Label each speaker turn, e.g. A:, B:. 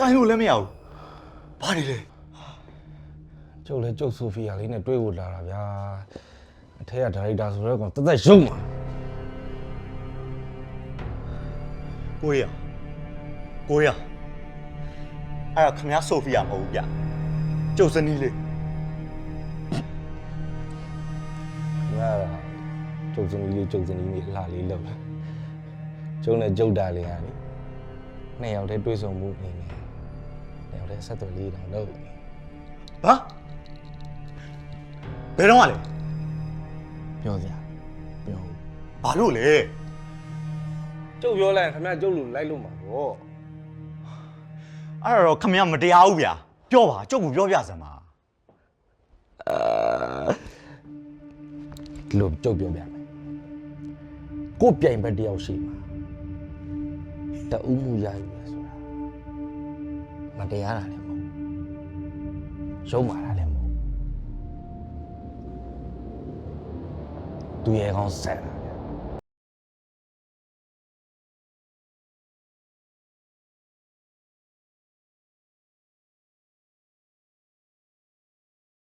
A: ကိုင်းလို့လည်းမရဘူးဘာတွေလဲ
B: ကျုပ်လည်းကျုပ်ဆိုဖီယာလေးနဲ့တွေ့ဖို့လာတာဗျာအထက်ကဒါရိုက်တာဆိုတော့ကောင်တသက်ရုံမှာ
A: ကိုရကိုရအဲ့ဒါခမရဆိုဖီယာမဟုတ်ဘူးဗျကျုပ်စနီးလေး
B: ငါကကျုပ်စနီးလေးကျုပ်စနီးလေးလှလေးလောက်လာကျုံနဲ့ကျုပ်တာလေးဟာလေနှစ်ယောက်တည်းတွေ့ဆုံမှုအနေနဲ့ နှစ်ယောက်တည်းဆက်သွယ်လေးတောင်လုပ်နေ
A: ဟာဘယ်တော့မှလဲ
B: ပြောစရာပြော
A: ဘာလို့လဲ
B: ကျုပ်ပြောလိုက်ရင်ခင်ဗျာကျုပ်လူလိုက်လို့မှာပေါ့
A: အဲ့ဒါတော့ခမရမတရားဘူးဗျာပြောပါကျုပ်ကပြောပြစမ်းပါ
B: ဒီလိုကျုပ်ပြောပြမယ်ကို့ပြိုင်ဘက်တယောက်ရှိမှာတအူးမှုရယူလဲဆိုတာမ တရားတာလည်းမဟုတ်ရုံးမာတာလည်းမဟုတ်သူရဲ့ကောင်းဆက်တာ